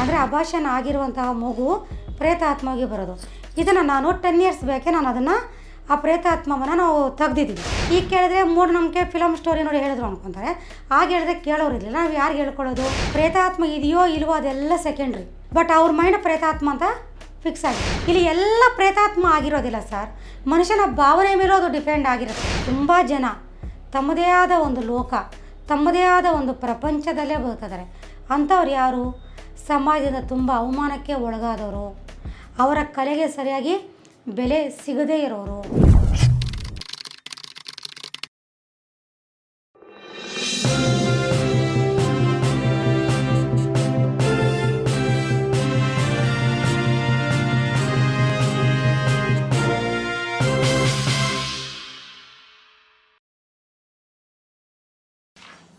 ಅಂದರೆ ಅಭಾಷಣ ಆಗಿರುವಂತಹ ಮಗು ಪ್ರೇತಾತ್ಮವಾಗಿ ಬರೋದು. ಇದನ್ನು ನಾನು ಟೆನ್ ಇಯರ್ಸ್ ಬೇಕೆ ನಾನು ಅದನ್ನು ಆ ಪ್ರೇತಾತ್ಮವನ್ನು ನಾವು ತೆಗ್ದಿದ್ದೀವಿ. ಈಗ ಕೇಳಿದ್ರೆ ಮೂಢನಂಬಿಕೆ ಫಿಲಮ್ ಸ್ಟೋರಿ ನೋಡಿ ಹೇಳಿದ್ರು ಅನ್ಕೊಂತಾರೆ. ಆಗ ಹೇಳಿದ್ರೆ ಕೇಳೋರು ಇರಲಿಲ್ಲ. ನಾವು ಯಾರು ಹೇಳ್ಕೊಳ್ಳೋದು? ಪ್ರೇತಾತ್ಮ ಇದೆಯೋ ಇಲ್ವೋ ಅದೆಲ್ಲ ಸೆಕೆಂಡ್ರಿ ಬಟ್ ಅವ್ರ ಮೈಂಡ್ ಪ್ರೇತಾತ್ಮ ಅಂತ ಫಿಕ್ಸ್ ಆಗಿದೆ. ಇಲ್ಲಿ ಎಲ್ಲ ಪ್ರೇತಾತ್ಮ ಆಗಿರೋದಿಲ್ಲ ಸರ್ ಮನುಷ್ಯನ ಭಾವನೆ ಮೇಲೂ ಅದು ಡಿಪೆಂಡ್ ಆಗಿರುತ್ತೆ. ತುಂಬ ಜನ ತಮ್ಮದೇ ಆದ ಒಂದು ಲೋಕ, ತಮ್ಮದೇ ಆದ ಒಂದು ಪ್ರಪಂಚದಲ್ಲೇ ಬದುಕಿದ್ದಾರೆ. ಅಂಥವ್ರು ಯಾರು? ಸಮಾಜದಿಂದ ತುಂಬ ಅವಮಾನಕ್ಕೆ ಒಳಗಾದವರು. ಅವರ ಕಲೆಗೆ ಸರಿಯಾಗಿ ಬೆಲೆ ಸಿಗದೇ ಇರೋರು.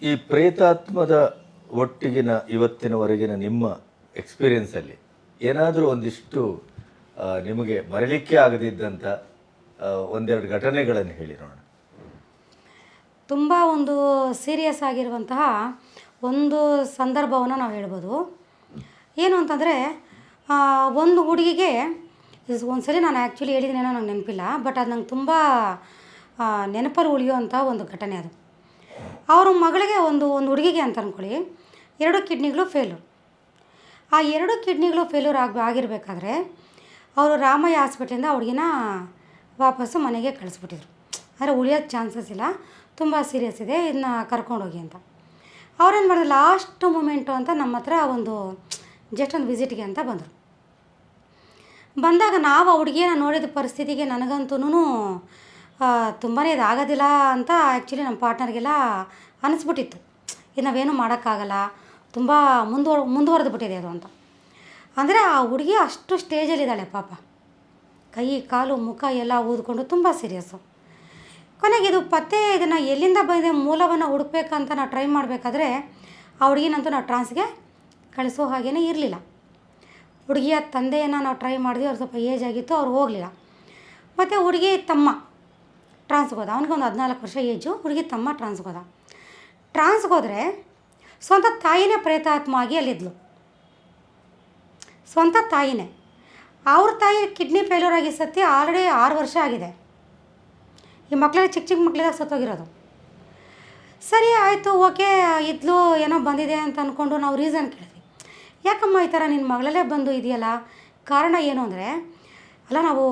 ಈ ಪ್ರೇತಾತ್ಮದ ಒಟ್ಟಿಗಿನ ಇವತ್ತಿನವರೆಗಿನ ನಿಮ್ಮ ಎಕ್ಸ್ಪೀರಿಯನ್ಸಲ್ಲಿ ಏನಾದರೂ ಒಂದಿಷ್ಟು ನಿಮಗೆ ಮರಲಿಕ್ಕೆ ಆಗದಿದ್ದಂಥ ಒಂದೆರಡು ಘಟನೆಗಳನ್ನು ಹೇಳಿ ನೋಡೋಣ. ತುಂಬ ಒಂದು ಸೀರಿಯಸ್ ಆಗಿರುವಂತಹ ಒಂದು ಸಂದರ್ಭವನ್ನು ನಾವು ಹೇಳ್ಬೋದು. ಏನು ಅಂತಂದರೆ ಒಂದು ಹುಡುಗಿಗೆ ಒಂದು ಸಲ ನಾನು ಆ್ಯಕ್ಚುಲಿ ಹೇಳಿದ್ದೀನೇನೋ ನಂಗೆ ನೆನಪಿಲ್ಲ ಬಟ್ ಅದು ನಂಗೆ ತುಂಬ ನೆನಪಲ್ಲಿ ಉಳಿಯುವಂಥ ಒಂದು ಘಟನೆ ಅದು. ಅವ್ರ ಮಗಳಿಗೆ ಒಂದು ಒಂದು ಹುಡುಗಿಗೆ ಅಂತ ಅಂದ್ಕೊಳ್ಳಿ ಎರಡು ಕಿಡ್ನಿಗಳು ಫೇಲ್ಯೂರ್ ಆ ಎರಡು ಕಿಡ್ನಿಗಳು ಫೇಲ್ಯೂರ್ ಆಗಿ, ಆಗಿರಬೇಕಾದ್ರೆ ಅವರು ರಾಮಯ್ಯ ಹಾಸ್ಪಿಟ್ಲಿಂದ ಹುಡುಗಿನ ವಾಪಸ್ಸು ಮನೆಗೆ ಕಳಿಸ್ಬಿಟ್ಟಿದ್ರು. ಆದರೆ ಉಳಿಯೋದು ಚಾನ್ಸಸ್ ಇಲ್ಲ. ತುಂಬ ಸೀರಿಯಸ್ ಇದೆ. ಇದನ್ನ ಕರ್ಕೊಂಡೋಗಿ ಅಂತ. ಅವ್ರೇನು ಮಾಡಿದ್ರು? ಲಾಸ್ಟ್ ಮೂಮೆಂಟು ಅಂತ ನಮ್ಮ ಹತ್ರ ಒಂದು ಜಸ್ಟ್ ಒಂದು ವಿಸಿಟ್ಗೆ ಅಂತ ಬಂದರು. ಬಂದಾಗ ನಾವು ಆ ಹುಡುಗಿಯನ್ನು ನೋಡಿದ ಪರಿಸ್ಥಿತಿಗೆ ನನಗಂತೂ ತುಂಬಾ ಇದಾಗೋದಿಲ್ಲ ಅಂತ ಆ್ಯಕ್ಚುಲಿ ನಮ್ಮ ಪಾರ್ಟ್ನರ್ಗೆಲ್ಲ ಅನಿಸ್ಬಿಟ್ಟಿತ್ತು. ಇದು ನಾವೇನು ಮಾಡೋಕ್ಕಾಗಲ್ಲ, ತುಂಬ ಮುಂದುವರ್ ಮುಂದುವರೆದು ಬಿಟ್ಟಿದೆ ಅದು ಅಂತ. ಅಂದರೆ ಆ ಹುಡುಗಿ ಅಷ್ಟು ಸ್ಟೇಜಲ್ಲಿದ್ದಾಳೆ ಪಾಪ. ಕೈ, ಕಾಲು, ಮುಖ ಎಲ್ಲ ಊದ್ಕೊಂಡು ತುಂಬ ಸೀರಿಯಸ್ಸು ಕೊನೆಗೆ ಇದು ಪತ್ತೆ ಇದನ್ನು ಎಲ್ಲಿಂದ ಬಂದಿದೆ ಮೂಲವನ್ನು ಹುಡುಕ್ಬೇಕಂತ ನಾವು ಟ್ರೈ ಮಾಡಬೇಕಾದ್ರೆ ಆ ಹುಡುಗಿನಂತೂ ನಾವು ಟ್ರಾನ್ಸ್ಗೆ ಕಳಿಸೋ ಹಾಗೇ ಇರಲಿಲ್ಲ. ಹುಡುಗಿಯ ತಂದೆಯನ್ನು ನಾವು ಟ್ರೈ ಮಾಡಿದ್ವಿ, ಅವ್ರು ಸ್ವಲ್ಪ ಏಜ್ ಆಗಿತ್ತು, ಅವ್ರು ಹೋಗಲಿಲ್ಲ. ಮತ್ತು ಹುಡುಗಿ ತಮ್ಮ ಟ್ರಾನ್ಸ್ಗೆ ಹೋದ ಅವನಿಗೆ ಒಂದು ಹದಿನಾಲ್ಕು ವರ್ಷ ಏಜು, ಹುಡುಗಿ ತಮ್ಮ ಟ್ರಾನ್ಸ್ಗೋದ ಟ್ರಾನ್ಸ್ಗೋದ್ರೆ ಸ್ವಂತ ತಾಯಿನೇ ಪ್ರೇತಾತ್ಮ ಆಗಿ ಅಲ್ಲಿದ್ಲು. ಸ್ವಂತ ತಾಯಿನೇ. ಅವ್ರ ತಾಯಿ ಕಿಡ್ನಿ ಫೇಲ್ಯೂರ್ ಆಗಿ ಸತ್ತಿ ಆಲ್ರೆಡಿ ಆರು ವರ್ಷ ಆಗಿದೆ. ಈ ಮಕ್ಕಳಿಗೆ ಚಿಕ್ಕ ಚಿಕ್ಕ ಮಕ್ಕಳಿಗೆ ಸತ್ತೋಗಿರೋದು. ಸರಿ, ಆಯಿತು, ಓಕೆ, ಇದ್ಲು, ಏನೋ ಬಂದಿದೆ ಅಂತ ಅಂದ್ಕೊಂಡು ನಾವು ರೀಸನ್ ಕೇಳಿದ್ವಿ. ಯಾಕಮ್ಮ ಈ ಥರ ನಿನ್ನ ಮಗಳಲ್ಲೇ ಬಂದು ಇದೆಯಲ್ಲ? ಕಾರಣ ಏನು ಅಂದರೆ, ಅಲ್ಲ, ನಾವು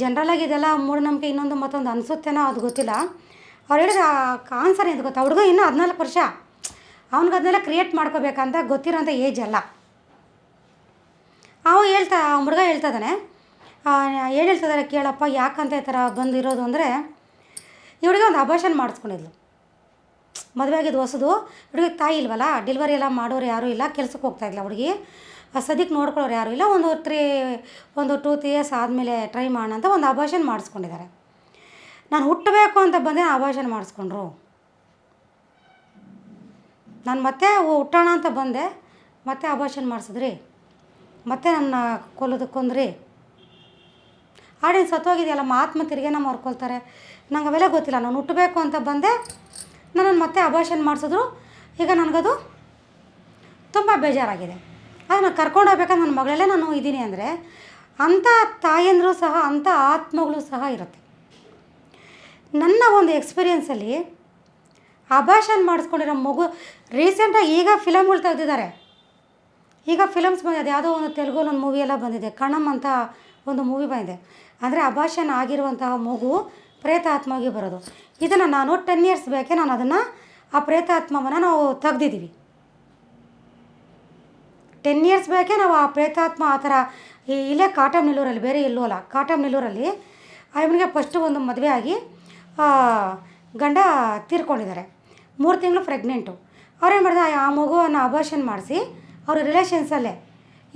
ಜನ್ರಲಾಗಿ ಇದೆಲ್ಲ ಮೂಢನಂಬಿಕೆ ಇನ್ನೊಂದು ಮತ್ತೊಂದು ಅನಿಸುತ್ತೇನೋ ಅದು ಗೊತ್ತಿಲ್ಲ. ಅವ್ರು ಹೇಳಿದ್ರೆ ಆನ್ಸರ್ ಏನು ಗೊತ್ತಾ? ಹುಡುಗ ಇನ್ನೂ ಹದಿನಾಲ್ಕು ವರ್ಷ. ಅವ್ನಿಗೆ ಅದನ್ನೆಲ್ಲ ಕ್ರಿಯೇಟ್ ಮಾಡ್ಕೋಬೇಕಂತ ಗೊತ್ತಿರೋಂಥ ಏಜ್ ಅಲ್ಲ. ಅವ ಹೇಳ್ತಾ ಹುಡುಗ ಹೇಳ್ತಾ ಏನು ಹೇಳ್ತಿದ್ದಾರೆ ಕೇಳಪ್ಪ, ಯಾಕಂತ ಈ ಥರ ಬಂದಿರೋದು ಅಂದರೆ ಇವಳಿಗೆ ಒಂದು ಅಭಾಷಣ ಮಾಡಿಸ್ಕೊಂಡಿದ್ಲು. ಮದುವೆ ಆಗಿದ್ದು ಹೊಸದು. ಹುಡುಗಿಗೆ ತಾಯಿ ಇಲ್ವಲ್ಲ ಡೆಲಿವರಿ ಎಲ್ಲ ಮಾಡೋರು ಯಾರೂ ಇಲ್ಲ, ಕೆಲಸಕ್ಕೆ ಹೋಗ್ತಾ ಇದ್ಲ ಹುಡುಗಿ. ಸದ್ಯಕ್ಕೆ ನೋಡ್ಕೊಳ್ಳೋರು ಯಾರೂ ಇಲ್ಲ. ಒಂದು ತ್ರೀ ಒಂದು ಟೂ ತ್ರೀ ಇಯರ್ಸ್ ಆದಮೇಲೆ ಟ್ರೈ ಮಾಡೋಣ ಅಂತ ಒಂದು ಅಬಾಷನ್ ಮಾಡಿಸ್ಕೊಂಡಿದ್ದಾರೆ. ನಾನು ಹುಟ್ಟಬೇಕು ಅಂತ ಬಂದೆ ಅಬಾಷನ್ ಮಾಡಿಸ್ಕೊಂಡ್ರು. ನಾನು ಮತ್ತೆ ಹುಟ್ಟೋಣ ಅಂತ ಬಂದೆ, ಮತ್ತೆ ಅಬಾಷನ್ ಮಾಡಿಸಿದ್ರಿ. ಮತ್ತೆ ನನ್ನ ಕೊಲ್ಲದ ಕೊಂದ್ರಿ. ಆಡಿನ ಸತ್ತೋಗಿದೆಯಲ್ಲ ಆತ್ಮ ತಿರುಗಿ ನಮ್ಮ ಹೊರ್ಕೊಳ್ತಾರೆ ನಂಗೆ ಅವೆಲ್ಲ ಗೊತ್ತಿಲ್ಲ. ನಾನು ಹುಟ್ಟಬೇಕು ಅಂತ ಬಂದೆ, ನನ್ನನ್ನು ಮತ್ತೆ ಅಬಾಷನ್ ಮಾಡಿಸಿದ್ರು. ಈಗ ನನಗದು ತುಂಬ ಬೇಜಾರಾಗಿದೆ. ಅದನ್ನು ಕರ್ಕೊಂಡು ಹೋಗ್ಬೇಕಂದ್ರೆ ನನ್ನ ಮಗಳಲ್ಲೇ ನಾನು ಇದ್ದೀನಿ ಅಂದರೆ ಅಂಥ ತಾಯಂದರು ಸಹ, ಅಂಥ ಆತ್ಮಗಳು ಸಹ ಇರುತ್ತೆ. ನನ್ನ ಒಂದು ಎಕ್ಸ್ಪೀರಿಯೆನ್ಸಲ್ಲಿ ಅಭಾಷನ್ ಮಾಡಿಸ್ಕೊಂಡಿರೋ ಮಗು ರೀಸೆಂಟಾಗಿ ಈಗ ಫಿಲಮ್ಗಳು ತೆಗೆದಿದ್ದಾರೆ. ಈಗ ಫಿಲಮ್ಸ್ ಬಂದಿದೆ, ಯಾವುದೋ ಒಂದು ತೆಲುಗು ಒಂದು ಮೂವಿ ಎಲ್ಲ ಬಂದಿದೆ ಕಣಮ್ ಅಂತ ಒಂದು ಮೂವಿ ಬಂದಿದೆ. ಅಂದರೆ ಅಭಾಷನ್ ಆಗಿರುವಂತಹ ಮಗು ಪ್ರೇತಾತ್ಮವಾಗಿ ಬರೋದು. ಇದನ್ನು ನಾನು ಟೆನ್ ಇಯರ್ಸ್ ಬೇಕೆ ನಾನು ಅದನ್ನು ಆ ಪ್ರೇತಾತ್ಮವನ್ನು ನಾವು ತೆಗ್ದಿದ್ದೀವಿ. ಟೆನ್ ಇಯರ್ಸ್ ಬೇಕೆ ನಾವು ಆ ಪ್ರೇತಾತ್ಮ ಆ ಥರ ಇಲ್ಲೇ ಕಾಟಮ್ ನೆಲ್ಲೂರಲ್ಲಿ ಬೇರೆ ಎಲ್ಲೂ ಅಲ್ಲ ಕಾಟಮ್ ನೆಲ್ಲೂರಲ್ಲಿ ಇವನಿಗೆ ಫಸ್ಟು ಒಂದು ಮದುವೆ ಆಗಿ ಗಂಡ ತೀರ್ಕೊಂಡಿದ್ದಾರೆ. ಮೂರು ತಿಂಗಳು ಪ್ರೆಗ್ನೆಂಟು ಅವ್ರೇನು ಮಾಡಿದ ಆ ಮಗುವನ್ನು ಅಬಾರ್ಷನ್ ಮಾಡಿಸಿ, ಅವ್ರ ರಿಲೇಷನ್ಸಲ್ಲೇ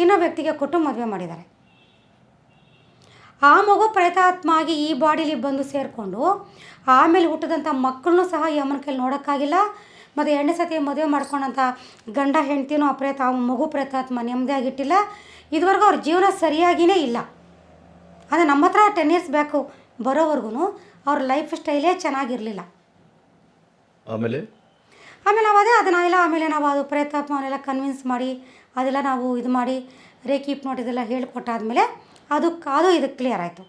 ಇನ್ನೊಬ್ಬ ವ್ಯಕ್ತಿಗೆ ಕೊಟ್ಟು ಮದುವೆ ಮಾಡಿದ್ದಾರೆ. ಆ ಮಗು ಪ್ರೇತಾತ್ಮ ಆಗಿ ಈ ಬಾಡಿಲಿ ಬಂದು ಸೇರಿಕೊಂಡು, ಆಮೇಲೆ ಹುಟ್ಟಿದಂಥ ಮಕ್ಕಳನ್ನೂ ಸಹ ಯಮನ ಕೈಲಿ ನೋಡೋಕ್ಕಾಗಿಲ್ಲ. ಮತ್ತು ಎರಡನೇ ಸತಿ ಮದುವೆ ಮಾಡ್ಕೊಂಡಂಥ ಗಂಡ ಹೆಂಡ್ತಿನೂ ಆ ಪ್ರೇತ ಆ ಮಗು ಪ್ರೇತಾತ್ಮ ನೆಮ್ಮದಿಯಾಗಿಟ್ಟಿಲ್ಲ ಇದುವರೆಗೂ ಅವ್ರ ಜೀವನ ಸರಿಯಾಗಿಯೇ ಇಲ್ಲ. ಅಂದರೆ ನಮ್ಮ ಹತ್ರ ಟೆನ್ ಇಯರ್ಸ್ ಬ್ಯಾಕು ಬರೋವರೆಗೂ ಅವ್ರ ಲೈಫ್ ಸ್ಟೈಲೇ ಚೆನ್ನಾಗಿರಲಿಲ್ಲ. ಆಮೇಲೆ? ಆಮೇಲೆ ನಾವು ಅದೇ ಅದನ್ನೆಲ್ಲ ಆಮೇಲೆ ನಾವು ಅದು ಪ್ರೇತಾತ್ಮವನ್ನೆಲ್ಲ ಕನ್ವಿನ್ಸ್ ಮಾಡಿ ಅದೆಲ್ಲ ನಾವು ಇದು ಮಾಡಿ ರೇಖಿ ನೋಟ್ ಇದೆಲ್ಲ ಹೇಳ್ಕೊಟ್ಟಾದ್ಮೇಲೆ ಅದು ಅದು ಇದು ಕ್ಲಿಯರ್ ಆಯಿತು.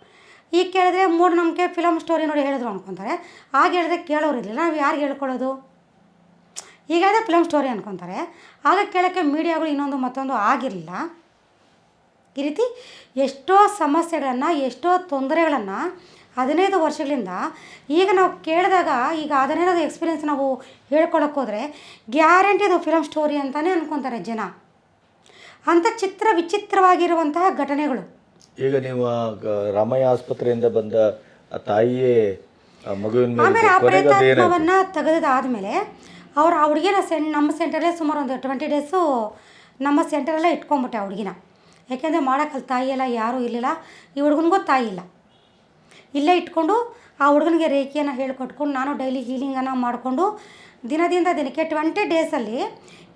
ಈಗ ಕೇಳಿದ್ರೆ ಮೂಢನಂಬಿಕೆ ಫಿಲಮ್ ಸ್ಟೋರಿ ನೋಡಿ ಹೇಳಿದ್ರು ಅನ್ಕೊತಾರೆ. ಆಗ ಹೇಳಿದ್ರೆ ಕೇಳೋರು ಇರಲಿಲ್ಲ ನಾವು ಯಾರಿಗೆ ಹೇಳ್ಕೊಳ್ಳೋದು ಈಗ ಫಿಲಂ ಫಿಲಮ್ ಸ್ಟೋರಿ ಅನ್ಕೊತಾರೆ. ಆಗ ಕೇಳೋಕ್ಕೆ ಮೀಡಿಯಾಗಳು ಇನ್ನೊಂದು ಮತ್ತೊಂದು ಆಗಿರಲಿಲ್ಲ. ಈ ರೀತಿ ಎಷ್ಟೋ ಸಮಸ್ಯೆಗಳನ್ನು ಎಷ್ಟೋ ತೊಂದರೆಗಳನ್ನು ಹದಿನೈದು ವರ್ಷಗಳಿಂದ ಈಗ ನಾವು ಕೇಳಿದಾಗ ಈಗ ಅದನ್ನೇನಾದ್ರು ಎಕ್ಸ್ಪೀರಿಯೆನ್ಸ್ ನಾವು ಹೇಳ್ಕೊಳಕ್ಕೆ ಹೋದರೆ ಗ್ಯಾರಂಟಿ ಅದು ಫಿಲಮ್ ಸ್ಟೋರಿ ಅಂತಲೇ ಅನ್ಕೊತಾರೆ ಜನ. ಅಂಥ ಚಿತ್ರ ವಿಚಿತ್ರವಾಗಿರುವಂತಹ ಘಟನೆಗಳು. ಈಗ ನೀವು ರಾಮಯ್ಯ ಆಸ್ಪತ್ರೆಯಿಂದ ಬಂದ ತಾಯಿಯೇ ಮಗುವಿನ ಮೇಲೆ ಆಮೇಲೆ ಆ ಪ್ರಯತ್ನವನ್ನು ತೆಗೆದಾದ್ಮೇಲೆ ಅವ್ರು ಆ ಹುಡುಗಿನ ಸೆನ್, ನಮ್ಮ ಸೆಂಟರಲ್ಲೇ ಸುಮಾರು ಒಂದು ಟ್ವೆಂಟಿ ಡೇಸು ನಮ್ಮ ಸೆಂಟರಲ್ಲೇ ಇಟ್ಕೊಂಬಿಟ್ಟೆ ಆ ಹುಡುಗಿನ. ಯಾಕೆಂದರೆ ಮಾಡೋಕ್ಕಲ್ಲಿ ತಾಯಿ ಎಲ್ಲ ಯಾರೂ ಇರಲಿಲ್ಲ. ಈ ಹುಡುಗನಿಗೂ ತಾಯಿ ಇಲ್ಲ. ಇಲ್ಲೇ ಇಟ್ಕೊಂಡು ಆ ಹುಡುಗನಿಗೆ ರೇಖೆಯನ್ನು ಹೇಳ್ಕೊಟ್ಕೊಂಡು ನಾನು ಡೈಲಿ ಹೀಲಿಂಗನ್ನು ಮಾಡಿಕೊಂಡು ದಿನದಿಂದ ದಿನಕ್ಕೆ ಟ್ವೆಂಟಿ ಡೇಸಲ್ಲಿ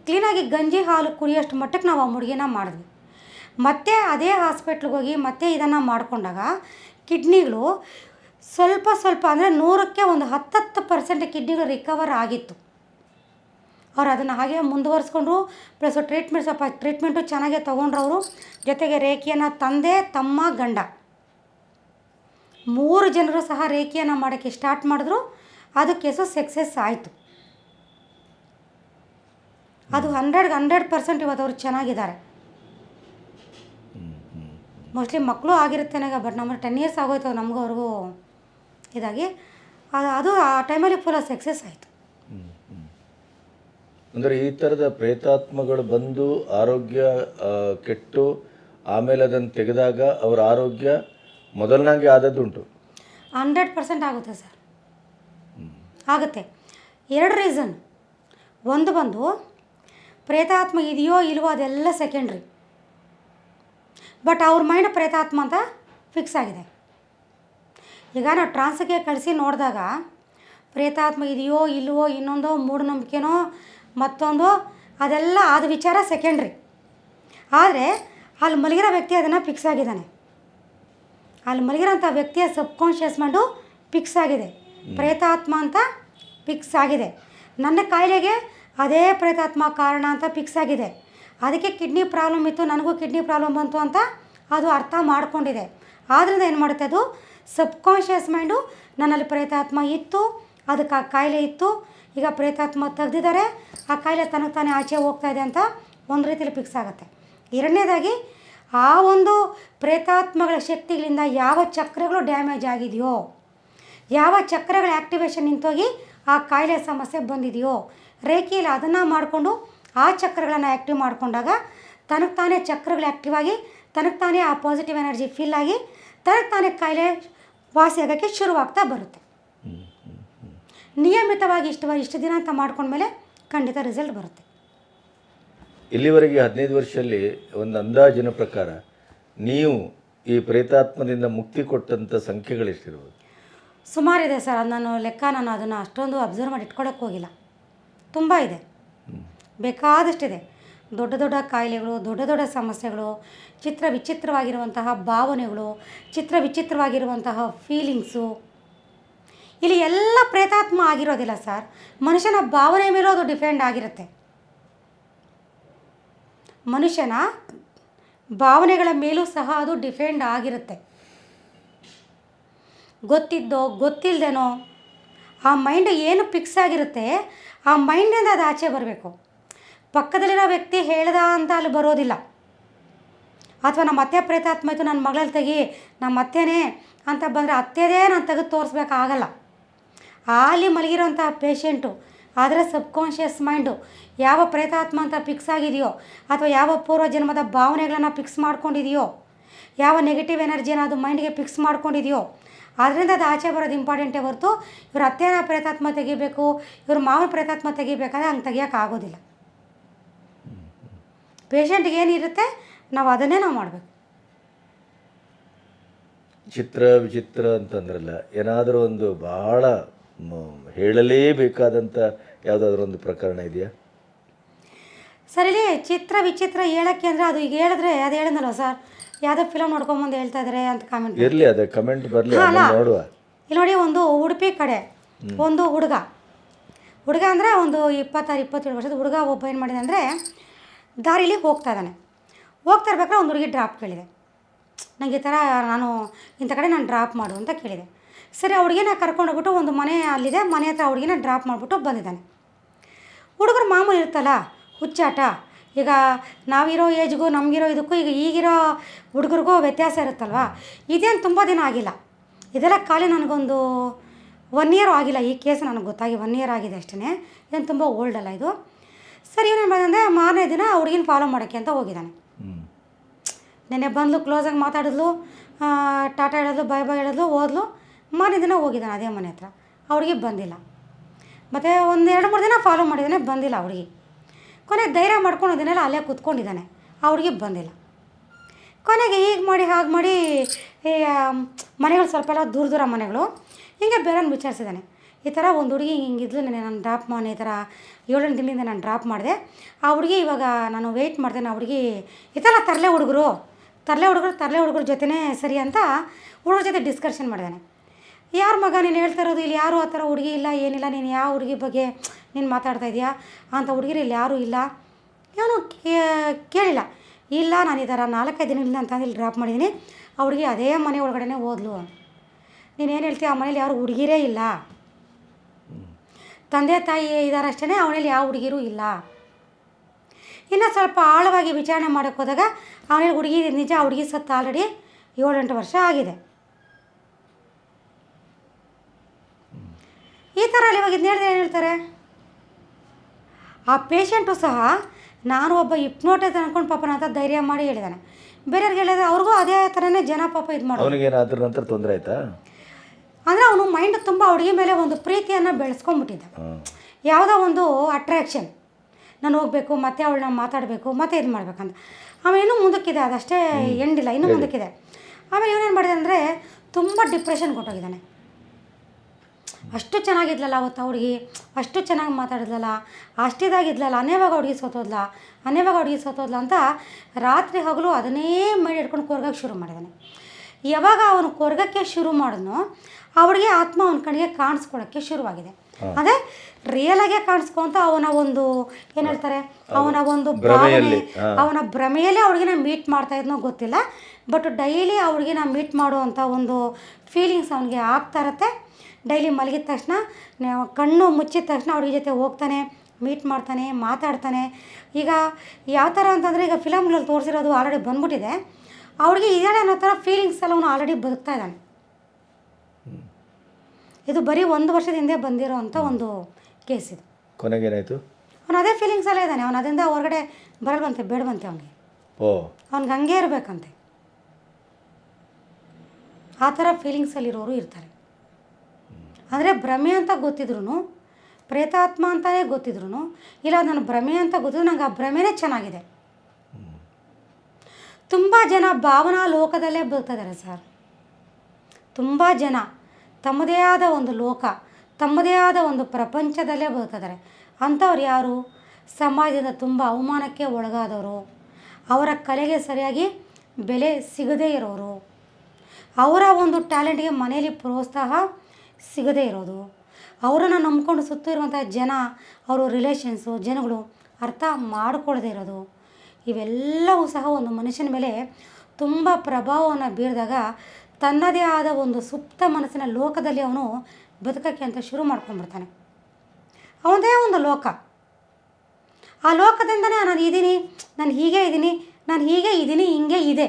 ಕ್ಲೀನಾಗಿ ಗಂಜಿ ಹಾಲು ಕುಡಿಯೋಷ್ಟು ಮಟ್ಟಕ್ಕೆ ನಾವು ಆ ಹುಡುಗಿನ ಮಾಡಿದ್ವಿ. ಮತ್ತೆ ಅದೇ ಹಾಸ್ಪಿಟ್ಲಿಗೆ ಹೋಗಿ ಮತ್ತೆ ಇದನ್ನು ಮಾಡಿಕೊಂಡಾಗ ಕಿಡ್ನಿಗಳು ಸ್ವಲ್ಪ ಸ್ವಲ್ಪ ಅಂದರೆ ನೂರಕ್ಕೆ ಒಂದು ಹತ್ತತ್ತು ಪರ್ಸೆಂಟ್ ಕಿಡ್ನಿಗಳು ರಿಕವರ್ ಆಗಿತ್ತು. ಅವ್ರು ಅದನ್ನು ಹಾಗೆ ಮುಂದುವರಿಸ್ಕೊಂಡ್ರು ಪ್ಲಸ್ ಟ್ರೀಟ್ಮೆಂಟ್ ಸ್ವಲ್ಪ ಟ್ರೀಟ್ಮೆಂಟು ಚೆನ್ನಾಗೆ ತೊಗೊಂಡ್ರವರು. ಜೊತೆಗೆ ರೇಖಿಯನ್ನು ತಂದೆ, ತಮ್ಮ, ಗಂಡ. ಮೂರು ಜನರು ಸಹ ರೇಖಿಯನ್ನು ಮಾಡೋಕ್ಕೆ ಸ್ಟಾರ್ಟ್ ಮಾಡಿದ್ರು. ಅದು ಕೇಸು ಸಕ್ಸಸ್ ಆಯಿತು. ಅದು ಹಂಡ್ರೆಡ್ಗೆ ಹಂಡ್ರೆಡ್ ಪರ್ಸೆಂಟ್ ಇವತ್ತು ಅವರು ಚೆನ್ನಾಗಿದ್ದಾರೆ. ಮೋಸ್ಟ್ಲಿ ಮಕ್ಕಳು ಆಗಿರುತ್ತೆ ಬಟ್ ನಮ್ಮ ಟೆನ್ ಇಯರ್ಸ್ ಆಗೋಯ್ತು, ನಮಗೂ ಅವ್ರಿಗೂ ಇದಾಗಿ. ಅದು ಅದು ಆ ಟೈಮಲ್ಲಿ ಫುಲ್ ಸಕ್ಸಸ್ ಆಯಿತು. ಅಂದರೆ ಈ ಥರದ ಪ್ರೇತಾತ್ಮಗಳು ಬಂದು ಆರೋಗ್ಯ ಕೆಟ್ಟು ಆಮೇಲೆ ಅದನ್ನು ತೆಗೆದಾಗ ಅವರ ಆರೋಗ್ಯ ಮೊದಲನಾಗೆ ಆದದ್ದುಂಟು. ಹಂಡ್ರೆಡ್ ಪರ್ಸೆಂಟ್ ಆಗುತ್ತೆ ಸರ್. ಆಗುತ್ತೆ. ಎರಡು ರೀಸನ್. ಒಂದು ಬಂದು ಪ್ರೇತಾತ್ಮ ಇದೆಯೋ ಇಲ್ವೋ ಅದೆಲ್ಲ ಸೆಕೆಂಡ್ರಿ. ಬಟ್ ಅವ್ರ ಮೈಂಡ್ ಪ್ರೇತಾತ್ಮ ಅಂತ ಫಿಕ್ಸ್ ಆಗಿದೆ. ಈಗ ನಾವು ಟ್ರಾನ್ಸ್ಗೆ ಕಳಿಸಿ ನೋಡಿದಾಗ ಪ್ರೇತಾತ್ಮ ಇದೆಯೋ ಇಲ್ವೋ ಇನ್ನೊಂದೋ ಮೂಢನಂಬಿಕೆನೋ ಮತ್ತೊಂದು ಅದೆಲ್ಲ ಆದ ವಿಚಾರ ಸೆಕೆಂಡ್ರಿ ಆದರೆ ಅಲ್ಲಿ ಮಲಗಿರೋ ವ್ಯಕ್ತಿ ಅದನ್ನು ಫಿಕ್ಸ್ ಆಗಿದ್ದಾನೆ. ಅಲ್ಲಿ ಮಲಗಿರೋಂಥ ವ್ಯಕ್ತಿಯ ಸಬ್ಕಾನ್ಷಿಯಸ್ ಮೈಂಡು ಫಿಕ್ಸ್ ಆಗಿದೆ. ಪ್ರೇತಾತ್ಮ ಅಂತ ಫಿಕ್ಸ್ ಆಗಿದೆ. ನನ್ನ ಕಾಯಿಲೆಗೆ ಅದೇ ಪ್ರೇತಾತ್ಮ ಕಾರಣ ಅಂತ ಫಿಕ್ಸ್ ಆಗಿದೆ. ಅದಕ್ಕೆ ಕಿಡ್ನಿ ಪ್ರಾಬ್ಲಮ್ ಇತ್ತು ನನಗೂ ಕಿಡ್ನಿ ಪ್ರಾಬ್ಲಮ್ ಬಂತು ಅಂತ ಅದು ಅರ್ಥ ಮಾಡ್ಕೊಂಡಿದೆ. ಆದ್ದರಿಂದ ಏನು ಮಾಡುತ್ತೆ ಅದು? ಸಬ್ಕಾನ್ಷಿಯಸ್ ಮೈಂಡು ನನ್ನಲ್ಲಿ ಪ್ರೇತಾತ್ಮ ಇತ್ತು ಅದಕ್ಕೆ ಆ ಕಾಯಿಲೆ ಇತ್ತು ಈಗ ಪ್ರೇತಾತ್ಮ ತೆಗೆದಿದ್ದಾರೆ, ಆ ಕಾಯಿಲೆ ತನಗೆ ತಾನೇ ಆಚೆ ಹೋಗ್ತಾ ಇದೆ ಅಂತ ಒಂದು ರೀತಿಯಲ್ಲಿ ಫಿಕ್ಸ್ ಆಗುತ್ತೆ. ಎರಡನೇದಾಗಿ, ಆ ಒಂದು ಪ್ರೇತಾತ್ಮಗಳ ಶಕ್ತಿಗಳಿಂದ ಯಾವ ಚಕ್ರಗಳು ಡ್ಯಾಮೇಜ್ ಆಗಿದೆಯೋ, ಯಾವ ಚಕ್ರಗಳ ಆ್ಯಕ್ಟಿವೇಶನ್ ನಿಂತೋಗಿ ಆ ಕಾಯಿಲೆ ಸಮಸ್ಯೆ ಬಂದಿದೆಯೋ, ರೇಖೆಯಲ್ಲಿ ಅದನ್ನು ಮಾಡಿಕೊಂಡು ಆ ಚಕ್ರಗಳನ್ನು ಆ್ಯಕ್ಟಿವ್ ಮಾಡಿಕೊಂಡಾಗ ತನಗೆ ತಾನೇ ಚಕ್ರಗಳು ಆ್ಯಕ್ಟಿವ್ ಆಗಿ, ತನಗೆ ತಾನೇ ಆ ಪಾಸಿಟಿವ್ ಎನರ್ಜಿ ಫೀಲ್ ಆಗಿ, ತನಗೆ ತಾನೇ ಕಾಯಿಲೆ ವಾಸಿಯಾಗೋಕ್ಕೆ ಶುರುವಾಗ್ತಾ ಬರುತ್ತೆ. ನಿಯಮಿತವಾಗಿ ಇಷ್ಟು ಇಷ್ಟು ದಿನ ಅಂತ ಮಾಡ್ಕೊಂಡ್ಮೇಲೆ ಖಂಡಿತ ರಿಸಲ್ಟ್ ಬರುತ್ತೆ. ಇಲ್ಲಿವರೆಗೆ ಹದಿನೈದು ವರ್ಷದಲ್ಲಿ ಒಂದು ಅಂದಾಜಿನ ಪ್ರಕಾರ ನೀವು ಈ ಪ್ರೇತಾತ್ಮದಿಂದ ಮುಕ್ತಿ ಕೊಟ್ಟಂಥ ಸಂಖ್ಯೆಗಳೆಷ್ಟಿರ್ಬೋದು ಸುಮಾರಿದೆ ಸರ್. ಅದು ನಾನು ಲೆಕ್ಕ ನಾನು ಅದನ್ನು ಅಷ್ಟೊಂದು ಅಬ್ಸರ್ವ್ ಮಾಡಿ ಇಟ್ಕೊಳ್ಳೋಕೆ ಹೋಗಿಲ್ಲ. ತುಂಬ ಇದೆ. ಬೇಕಾದಷ್ಟಿದೆ. ದೊಡ್ಡ ದೊಡ್ಡ ಕಾಯಿಲೆಗಳು ದೊಡ್ಡ ದೊಡ್ಡ ಸಮಸ್ಯೆಗಳು ಚಿತ್ರ ವಿಚಿತ್ರವಾಗಿರುವಂತಹ ಭಾವನೆಗಳು ಚಿತ್ರ ವಿಚಿತ್ರವಾಗಿರುವಂತಹ ಫೀಲಿಂಗ್ಸು ಇಲ್ಲಿ ಎಲ್ಲ ಪ್ರೇತಾತ್ಮ ಆಗಿರೋದಿಲ್ಲ ಸರ್. ಮನುಷ್ಯನ ಭಾವನೆ ಮೇಲೋದು ಡಿಪೆಂಡ್ ಆಗಿರುತ್ತೆ. ಮನುಷ್ಯನ ಭಾವನೆಗಳ ಮೇಲೂ ಸಹ ಅದು ಡಿಫೆಂಡ್ ಆಗಿರುತ್ತೆ. ಗೊತ್ತಿದ್ದೋ ಗೊತ್ತಿಲ್ಲದೇನೋ ಆ ಮೈಂಡ್ ಏನು ಫಿಕ್ಸ್ ಆಗಿರುತ್ತೆ, ಆ ಮೈಂಡಿಂದ ಅದು ಆಚೆ ಬರಬೇಕು. ಪಕ್ಕದಲ್ಲಿರೋ ವ್ಯಕ್ತಿ ಹೇಳ್ದ ಅಂತ ಅಲ್ಲಿ ಬರೋದಿಲ್ಲ. ಅಥವಾ ನಮ್ಮ ಅತ್ತೆ ಪ್ರೇತಾತ್ಮ ಇತ್ತು, ನನ್ನ ಮಗಳಲ್ಲಿ ತೆಗಿ, ನಮ್ಮ ಅತ್ತೆನೇ ಅಂತ ಬಂದರೆ ಅತ್ತೆದೇ ನಾನು ತೆಗೆದು ತೋರಿಸ್ಬೇಕಾಗಲ್ಲ. ಅಲ್ಲಿ ಮಲಗಿರೋಂಥ ಪೇಷಂಟು ಅದರ ಸಬ್ಕಾನ್ಷಿಯಸ್ ಮೈಂಡು ಯಾವ ಪ್ರೇತಾತ್ಮ ಅಂತ ಫಿಕ್ಸ್ ಆಗಿದೆಯೋ, ಅಥವಾ ಯಾವ ಪೂರ್ವ ಜನ್ಮದ ಭಾವನೆಗಳನ್ನು ಫಿಕ್ಸ್ ಮಾಡ್ಕೊಂಡಿದೆಯೋ, ಯಾವ ನೆಗೆಟಿವ್ ಎನರ್ಜಿನ ಅದು ಮೈಂಡ್ಗೆ ಫಿಕ್ಸ್ ಮಾಡ್ಕೊಂಡಿದೆಯೋ, ಅದರಿಂದ ಅದು ಆಚೆ ಬರೋದು ಇಂಪಾರ್ಟೆಂಟೇ ಹೊರತು ಇವ್ರ ಅತ್ತೆನ ಪ್ರೇತಾತ್ಮ ತೆಗಿಬೇಕು, ಇವ್ರ ಮಾವನ ಪ್ರೇತಾತ್ಮ ತೆಗಿಬೇಕಾದ್ರೆ ಹಂಗೆ ತೆಗಿಯೋಕೆ ಆಗೋದಿಲ್ಲ. ಪೇಷಂಟ್ಗೆ ಏನಿರುತ್ತೆ ನಾವು ಅದನ್ನೇ ನಾವು ಮಾಡಬೇಕು. ಚಿತ್ರ ವಿಚಿತ್ರ ಅಂತಂದ್ರಲ್ಲ, ಏನಾದರೂ ಒಂದು ಮ- ಹೇಳಲೇಬೇಕಾದಂಥ ಯಾವುದಾದ್ರೂ ಒಂದು ಪ್ರಕರಣ ಇದೆಯಾ? ಸರಿಲಿ ಚಿತ್ರ ವಿಚಿತ್ರ ಹೇಳಕ್ಕೆ ಅಂದರೆ ಅದು ಈಗ ಹೇಳಿದ್ರೆ ಅದು ಹೇಳಿದ್ನಲ್ಲ ಸರ್? ಯಾವುದೋ ಫಿಲಮ್ ನೋಡ್ಕೊಂಬಂದು ಹೇಳ್ತಾ ಇದ್ದಾರೆ ಅಂತ ಕಾಮೆಂಟ್ ಇರಲಿ ಅದೇ ಕಮೆಂಟ್ ಬರಲಿ. ನೋಡುವ. ಇಲ್ಲಿ ನೋಡಿ ಒಂದು ಉಡುಪಿ ಕಡೆ ಒಂದು ಹುಡುಗ. ಹುಡುಗ ಅಂದರೆ ಒಂದು ಇಪ್ಪತ್ತಾರು ಇಪ್ಪತ್ತೇಳು ವರ್ಷದ ಹುಡುಗ ಒಬ್ಬ ಏನು ಮಾಡಿದೆ ಅಂದರೆ ದಾರಿಲಿ ಹೋಗ್ತಾ ಇದ್ದಾನೆ ಹೋಗ್ತಾ ಇರ್ಬೇಕಾದ್ರೆ ಒಂದು ಹುಡುಗಿ ಡ್ರಾಪ್ ಕೇಳಿದೆ. ನನಗೆ ಈ ಥರ ನಾನು ಇಂಥ ಕಡೆ ನಾನು ಡ್ರಾಪ್ ಮಾಡು ಅಂತ ಕೇಳಿದೆ. ಸರಿ ಹುಡುಗಿನ ಕರ್ಕೊಂಡೋಗ್ಬಿಟ್ಟು ಒಂದು ಮನೆ ಅಲ್ಲಿದೆ ಮನೆ ಹತ್ರ ಹುಡುಗಿನ ಡ್ರಾಪ್ ಮಾಡಿಬಿಟ್ಟು ಬಂದಿದ್ದಾನೆ. ಹುಡುಗರು ಮಾಮೂಲಿ ಇರ್ತಲ್ಲ ಹುಚ್ಚಾಟ. ಈಗ ನಾವಿರೋ ಏಜ್ಗೂ ನಮಗಿರೋ ಇದಕ್ಕೂ ಈಗ ಈಗಿರೋ ಹುಡುಗರಿಗೂ ವ್ಯತ್ಯಾಸ ಇರುತ್ತಲ್ವ? ಇದೇನು ತುಂಬ ದಿನ ಆಗಿಲ್ಲ. ಇದೆಲ್ಲ ಖಾಲಿ ನನಗೊಂದು ಒನ್ ಇಯರ್ ಆಗಿಲ್ಲ. ಈ ಕೇಸ್ ನನಗೆ ಗೊತ್ತಾಗಿ ಒನ್ ಇಯರ್ ಆಗಿದೆ ಅಷ್ಟೇ ಏನು ತುಂಬ ಓಲ್ಡ್ ಅಲ್ಲ ಇದು. ಸರಿ ಏನೇನು ಮಾಡಿದೆ ಮಾರನೇ ದಿನ ಹುಡುಗಿನ ಫಾಲೋ ಮಾಡೋಕ್ಕೆ ಅಂತ ಹೋಗಿದ್ದಾನೆ. ನೆನ್ನೆ ಬಂದ್ಲು ಕ್ಲೋಸಾಗಿ ಮಾತಾಡಿದ್ಲು ಟಾಟಾ ಹೇಳಿದ್ಲು ಬಾಯ್ ಬಾಯ್ ಹೇಳಿದ್ಲು ಹೋದ್ಲು ಮಾರನೇ ದಿನ ಹೋಗಿದ್ದಾನೆ ಅದೇ ಮನೆ ಹತ್ರ. ಅವ್ರಿಗೆ ಬಂದಿಲ್ಲ. ಮತ್ತು ಒಂದು ಎರಡು ಮೂರು ದಿನ ಫಾಲೋ ಮಾಡಿದ್ದಾನೆ, ಬಂದಿಲ್ಲ ಅವ್ರಿಗೆ. ಕೊನೆಗೆ ಧೈರ್ಯ ಮಾಡ್ಕೊಂಡು ದಿನೆಲ್ಲ ಅಲ್ಲೇ ಕೂತ್ಕೊಂಡಿದ್ದಾನೆ. ಅವ್ರಿಗೆ ಬಂದಿಲ್ಲ. ಕೊನೆಗೆ ಹೀಗೆ ಮಾಡಿ, ಹಾಗೆ ಮಾಡಿ ಮನೆಗಳು ಸ್ವಲ್ಪ ಎಲ್ಲ ದೂರ ದೂರ ಮನೆಗಳು. ಹೀಗೆ ಬೇರೆ ವಿಚಾರಿಸಿದ್ದಾನೆ. ಈ ಥರ ಒಂದು ಹುಡುಗಿ ಹಿಂಗಿದ್ಲು ನಾನು ನಾನು ಡ್ರಾಪ್ ಮಾಡಿ ಈ ಥರ ಏಳನೇ ದಿನದಿಂದ ನಾನು ಡ್ರಾಪ್ ಮಾಡಿದೆ. ಆ ಹುಡುಗಿ ಇವಾಗ ನಾನು ವೆಯ್ಟ್ ಮಾಡಿದೆ, ಆ ಹುಡುಗಿ ಈ ಥರ ತರಲೆ ಹುಡುಗರು ತರಲೆ ಹುಡುಗರು, ತರಲೆ ಹುಡುಗರ ಜೊತೆನೇ ಸರಿ ಅಂತ ಹುಡುಗರ ಜೊತೆ ಡಿಸ್ಕಷನ್ ಮಾಡಿದ್ದಾನೆ ಯಾರ ಮಗ ನೀನು ಹೇಳ್ತಾ ಇರೋದು? ಇಲ್ಲಿ ಯಾರು ಆ ಥರ ಹುಡುಗಿ ಇಲ್ಲ, ಏನಿಲ್ಲ, ನೀನು ಯಾವ ಹುಡುಗಿ ಬಗ್ಗೆ ನೀನು ಮಾತಾಡ್ತಾ ಇದೆಯಾ? ಅಂಥ ಹುಡುಗಿರು ಇಲ್ಲಿ ಯಾರೂ ಇಲ್ಲ. ಇವನು ಕೇಳಿಲ್ಲ. ಇಲ್ಲ, ನಾನು ಈ ಥರ ನಾಲ್ಕೈದು ಇಲ್ಲ ಅಂತ ಇಲ್ಲಿ ಡ್ರಾಪ್ ಮಾಡಿದ್ದೀನಿ ಆ ಹುಡುಗಿ ಅದೇ ಮನೆ ಒಳಗಡೆನೇ ನೀನು ನೀನೇನು ಹೇಳ್ತೀಯ? ಆ ಮನೇಲಿ ಯಾರು ಹುಡುಗಿರೇ ಇಲ್ಲ. ತಂದೆ, ತಾಯಿ ಇದ್ದಾರಷ್ಟೇ ಅವನಲ್ಲಿ ಯಾವ ಹುಡುಗಿರೂ ಇಲ್ಲ. ಇನ್ನು ಸ್ವಲ್ಪ ಆಳವಾಗಿ ವಿಚಾರಣೆ ಮಾಡೋಕ್ಕೆ ಹೋದಾಗ ಅವನಲ್ಲಿ ಹುಡುಗಿ ನಿಜ ಹುಡುಗಿ ಸತ್ತು ಆಲ್ರೆಡಿ ಏಳೆಂಟು ವರ್ಷ ಆಗಿದೆ. ಈ ಥರ ಅಲ್ಲಿ ಇವಾಗ ಇದು ಹೇಳಿದ್ರೆ ಏನು ಹೇಳ್ತಾರೆ? ಆ ಪೇಷಂಟು ಸಹ ನಾನು ಒಬ್ಬ ಹಿಪ್ನೋಟೈಸ್ ಅನ್ಕೊಂಡು ಪಾಪ ಅಂತ ಧೈರ್ಯ ಮಾಡಿ ಹೇಳಿದಾನೆ. ಬೇರೆಯವ್ರಿಗೆ ಹೇಳಿದ್ರೆ ಅವ್ರಿಗೂ ಅದೇ ಥರನೇ ಜನ ಪಾಪ ಇದು ಮಾಡೋದು. ಅವನಿಗೇನಾದ್ರೂ ನಂತರ ತೊಂದರೆ ಆಯ್ತಾ? ಅಂದರೆ ಅವನು ಮೈಂಡ್ ತುಂಬ ಅಡುಗೆ ಮೇಲೆ ಒಂದು ಪ್ರೀತಿಯನ್ನು ಬೆಳೆಸ್ಕೊಂಡ್ಬಿಟ್ಟಿದ್ದ ಯಾವುದೋ ಒಂದು ಅಟ್ರಾಕ್ಷನ್ ನಾನು ಹೋಗಬೇಕು ಮತ್ತೆ ಅವಳನ್ನ ಮಾತಾಡಬೇಕು ಮತ್ತೆ ಇದು ಮಾಡ್ಬೇಕಂತ. ಆಮೇಲೆ ಇನ್ನೂ ಮುಂದಕ್ಕಿದೆ ಅದಷ್ಟೇ ಎಂಡಿಲ್ಲ ಇನ್ನೂ ಮುಂದಕ್ಕಿದೆ. ಆಮೇಲೆ ಇವನೇನು ಮಾಡಿದೆ ಅಂದರೆ ತುಂಬ ಡಿಪ್ರೆಷನ್ ಕೊಟ್ಟೋಗಿದ್ದಾನೆ. ಅಷ್ಟು ಚೆನ್ನಾಗಿದ್ಲಲ್ಲ ಅವತ್ತು ಹುಡುಗಿ? ಅಷ್ಟು ಚೆನ್ನಾಗಿ ಮಾತಾಡಿದ್ಲಲ್ಲ? ಅಷ್ಟಿದಾಗಿದ್ಲಲ್ಲ ಅನೇವಾಗ ಹುಡುಗಿ ಸೋತೋದ್ಲ ಅನೇವಾಗ ಹುಡುಗಿ ಸೋತೋದ್ಲ ಅಂತ ರಾತ್ರಿ ಹಗಲು ಅದನ್ನೇ ಮಾಡಿ ಹಿಡ್ಕೊಂಡು ಕೊರ್ಗಕ್ಕೆ ಶುರು ಮಾಡಿದ್ದಾನೆ ಯಾವಾಗ ಅವನು ಕೊರ್ಗಕ್ಕೆ ಶುರು ಮಾಡಿದ್ನೋ ಆ ಹುಡುಗಿ ಆತ್ಮ ಅವನ ಕಣ್ಣಿಗೆ ಕಾಣಿಸ್ಕೊಳ್ಳೋಕ್ಕೆ ಶುರುವಾಗಿದೆ. ಅದೇ ರಿಯಲ್ ಆಗೇ ಕಾಣಿಸ್ಕೊಂತ ಅವನ ಒಂದು ಏನು ಹೇಳ್ತಾರೆ? ಅವನ ಒಂದು ಭಾವನೆ. ಅವನ ಭ್ರಮೆಯಲ್ಲೇ ಅವ್ಳಿಗಿನ ಮೀಟ್ ಮಾಡ್ತಾ ಇದ್ನೋ ಗೊತ್ತಿಲ್ಲ. ಬಟ್ ಡೈಲಿ ಅವ್ಳಿಗಿನ ಮೀಟ್ ಮಾಡುವಂಥ ಒಂದು ಫೀಲಿಂಗ್ಸ್ ಅವನಿಗೆ ಆಗ್ತಾ ಇರತ್ತೆ. ಡೈಲಿ ಮಲಗಿದ ತಕ್ಷಣ ಕಣ್ಣು ಮುಚ್ಚಿದ ತಕ್ಷಣ ಅವ್ಳಿಗೆ ಜೊತೆ ಹೋಗ್ತಾನೆ ಮೀಟ್ ಮಾಡ್ತಾನೆ ಮಾತಾಡ್ತಾನೆ. ಈಗ ಯಾವ ಥರ ಅಂತಂದರೆ ಈಗ ಫಿಲಮ್ಗಳಲ್ಲಿ ತೋರಿಸಿರೋದು ಆಲ್ರೆಡಿ ಬಂದ್ಬಿಟ್ಟಿದೆ. ಅವ್ರಿಗೆ ಇದೇನೆ ಅನ್ನೋ ಥರ ಫೀಲಿಂಗ್ಸ್ ಎಲ್ಲ ಅವನು ಆಲ್ರೆಡಿ ಬದುಕ್ತಾ ಇದ್ದಾನೆ. ಇದು ಬರೀ ಒಂದು ವರ್ಷದ ಹಿಂದೆ ಬಂದಿರೋ ಅಂಥ ಒಂದು ಕೇಸ್ ಇದು. ಕೊನೆಗೇನಾಯಿತು ಅವನು ಅದೇ ಫೀಲಿಂಗ್ಸ್ ಎಲ್ಲ ಇದ್ದಾನೆ. ಅವನು ಅದರಿಂದ ಹೊರಗಡೆ ಬರಲ್ವಂತೆ ಬೇಡವಂತೆ ಅವನಿಗೆ. ಓ. ಅವ್ನಿಗೆ ಹಂಗೆ ಇರಬೇಕಂತೆ. ಆ ಥರ ಫೀಲಿಂಗ್ಸಲ್ಲಿರೋರು ಇರ್ತಾರೆ. ಅಂದರೆ ಭ್ರಮೆ ಅಂತ ಗೊತ್ತಿದ್ರು ಪ್ರೇತಾತ್ಮ ಅಂತಲೇ ಗೊತ್ತಿದ್ರು ಇಲ್ಲ ನಾನು ಭ್ರಮೆ ಅಂತ ಗೊತ್ತಿದ್ರು ನಂಗೆ ಆ ಭ್ರಮೆನೇ ಚೆನ್ನಾಗಿದೆ. ತುಂಬ ಜನ ಭಾವನಾ ಲೋಕದಲ್ಲೇ ಬದುಕ್ತಿದ್ದಾರೆ ಸರ್. ತುಂಬ ಜನ, ತಮ್ಮದೇ ಆದ ಒಂದು ಲೋಕ, ತಮ್ಮದೇ ಆದ ಒಂದು ಪ್ರಪಂಚದಲ್ಲೇ ಬದುಕ್ತಿದ್ದಾರೆ ಅಂಥವ್ರು ಯಾರು? ಸಮಾಜದ ತುಂಬ ಅವಮಾನಕ್ಕೆ ಒಳಗಾದವರು, ಅವರ ಕಲೆಗೆ ಸರಿಯಾಗಿ ಬೆಲೆ ಸಿಗದೇ ಇರೋರು, ಅವರ ಒಂದು ಟ್ಯಾಲೆಂಟ್ಗೆ ಮನೆಯಲ್ಲಿ ಪ್ರೋತ್ಸಾಹ ಸಿಗದೇ ಇರೋದು. ಅವರನ್ನು ನಂಬ್ಕೊಂಡು ಸುತ್ತಿರುವಂಥ ಜನ, ಅವರು ರಿಲೇಷನ್ಸು ಜನಗಳು ಅರ್ಥ ಮಾಡ್ಕೊಳ್ಳದೇ ಇರೋದು. ಇವೆಲ್ಲವೂ ಸಹ ಒಂದು ಮನುಷ್ಯನ ಮೇಲೆ ತುಂಬ ಪ್ರಭಾವವನ್ನು ಬೀರಿದಾಗ ತನ್ನದೇ ಆದ ಒಂದು ಸುಪ್ತ ಮನಸ್ಸಿನ ಲೋಕದಲ್ಲಿ ಅವನು ಬದುಕಕ್ಕೆ ಅಂತ ಶುರು ಮಾಡ್ಕೊಂಡ್ಬಿಡ್ತಾನೆ. ಅವನದೇ ಒಂದು ಲೋಕ. ಆ ಲೋಕದಿಂದನೇ ನಾನು ಇದ್ದೀನಿ, ನಾನು ಹೀಗೆ ಇದ್ದೀನಿ, ನಾನು ಹೀಗೆ ಇದ್ದೀನಿ, ಹಿಂಗೆ ಇದೆ.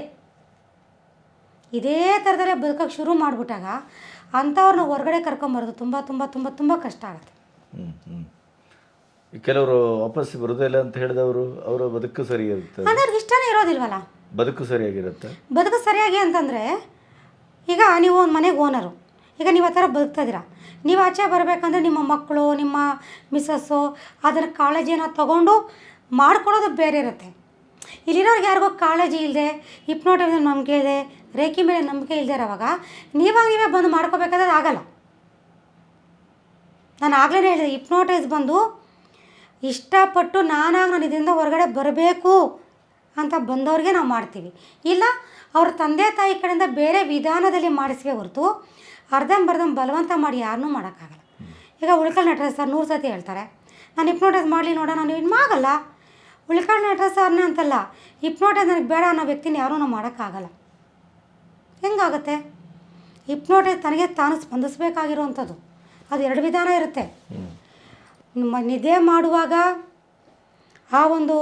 ಇದೇ ಥರದಲ್ಲೇ ಬದುಕೋಕ್ಕೆ ಶುರು ಮಾಡಿಬಿಟ್ಟಾಗ ಅಂಥವ್ರನ್ನ ಹೊರಗಡೆ ಕರ್ಕೊಂಬರೋದು ತುಂಬ ತುಂಬ ತುಂಬ ತುಂಬ ಕಷ್ಟ ಆಗುತ್ತೆ. ಕೆಲವರು ವಾಪಸ್ ಬರೋದೇ ಇಲ್ಲ ಅಂತ ಹೇಳಿದವರು ಅವರ ಬದುಕು ಸರಿ ಇರುತ್ತೆ. ಅಂದ್ರೆ ಇಷ್ಟನೇ ಇರೋದಿಲ್ವಲ್ಲ? ಬದುಕು ಸರಿಯಾಗಿರುತ್ತೆ. ಬದುಕು ಸರಿಯಾಗಿ ಅಂತಂದರೆ ಈಗ ನೀವು ಒಂದು ಮನೆಗೆ ಓನರು ಈಗ ನೀವು ಆ ಥರ ಬದುಕ್ತಾ ಇದ್ದೀರಾ. ನೀವು ಆಚೆ ಬರಬೇಕಂದ್ರೆ ನಿಮ್ಮ ಮಕ್ಕಳು ನಿಮ್ಮ ಮಿಸ್ಸಸ್ಸು ಅದರ ಕಾಳಜಿಯನ್ನು ತಗೊಂಡು ಮಾಡ್ಕೊಳ್ಳೋದು ಬೇರೆ ಇರುತ್ತೆ. ಇಲ್ಲಿರೋರ್ಗೆ ಯಾರಿಗೋ ಕಾಳಜಿ ಇಲ್ಲದೆ ಹಿಪ್ನೋಟಿಸ್ ನಂಬಿಕೆ ಇದೆ ರೇಖಿ ಮೇಲೆ ನಂಬಿಕೆ ಇಲ್ಲದೆ ಇರೋವಾಗ ನೀವಾಗ ನೀವೇ ಬಂದು ಮಾಡ್ಕೋಬೇಕಾದ್ರೆ ಆಗಲ್ಲ. ನಾನು ಆಗಲೇ ಹೇಳಿದೆ ಹಿಪ್ನೋಟೈಸ್ ಬಂದು ಇಷ್ಟಪಟ್ಟು ನಾನಾಗಿ ನಾನು ಇದರಿಂದ ಹೊರಗಡೆ ಬರಬೇಕು ಅಂತ ಬಂದವ್ರಿಗೆ ನಾವು ಮಾಡ್ತೀವಿ. ಇಲ್ಲ, ಅವ್ರ ತಂದೆ ತಾಯಿ ಕಡೆಯಿಂದ ಬೇರೆ ವಿಧಾನದಲ್ಲಿ ಮಾಡಿಸಿವೆ ಹೊರತು ಅರ್ಧಂಬರ್ಧಂ ಬಲವಂತ ಮಾಡಿ ಯಾರನ್ನೂ ಮಾಡೋಕ್ಕಾಗಲ್ಲ. ಈಗ ಉಳ್ಕಲ್ ನಟರಾಜ್ ಸರ್ ನೂರು ಸತಿ ಹೇಳ್ತಾರೆ, ನಾನು ಹಿಪ್ನೋಟೈಸ್ ಮಾಡಲಿ ನೋಡೋಣ ನಾನು ಇನ್ನು ಆಗಲ್ಲ ಉಳ್ಕಣ್ಣ ನಟ ಸಾರನ್ನ ಅಂತಲ್ಲ ಹಿಪ್ನೋಟೈಸ್ ನನಗೆ ಬೇಡ ಅನ್ನೋ ವ್ಯಕ್ತಿನ ಯಾರೂ ನಾವು ಮಾಡೋಕ್ಕಾಗಲ್ಲ. ಹೆಂಗಾಗುತ್ತೆ? ಹಿಪ್ನೋಟೈಸ್ ತನಗೆ ತಾನು ಸ್ಪಂದಿಸಬೇಕಾಗಿರುವಂಥದ್ದು. ಅದು ಎರಡು ವಿಧಾನ ಇರುತ್ತೆ. ನಿದ್ದೆ ಮಾಡುವಾಗ ಆ ಒಂದು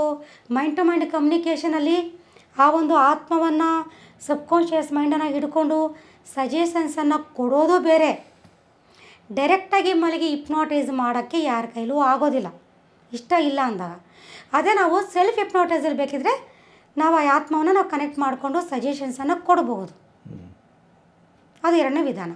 ಮೈಂಡ್ ಟು ಮೈಂಡ್ ಕಮ್ಯುನಿಕೇಷನಲ್ಲಿ ಆ ಒಂದು ಆತ್ಮವನ್ನು ಸಬ್ಕಾನ್ಷಿಯಸ್ ಮೈಂಡನ್ನು ಹಿಡ್ಕೊಂಡು ಸಜೆಷನ್ಸನ್ನು ಕೊಡೋದು ಬೇರೆ. ಡೈರೆಕ್ಟಾಗಿ ಮಲಗಿ ಹಿಪ್ನೋಟೈಸ್ ಮಾಡೋಕ್ಕೆ ಯಾರ ಕೈಲೂ ಆಗೋದಿಲ್ಲ. ಇಷ್ಟ ಇಲ್ಲ ಅಂದಾಗ. ಅದೇ ನಾವು ಸೆಲ್ಫ್ ಹಿಪ್ನೋಟೈಸಲ್ಲಿ ಬೇಕಿದ್ರೆ ನಾವು ಆ ಆತ್ಮವನ್ನು ನಾವು ಕನೆಕ್ಟ್ ಮಾಡಿಕೊಂಡು ಸಜೆಷನ್ಸನ್ನು ಕೊಡಬಹುದು ಅದು ಎರಡನೇ ವಿಧಾನ.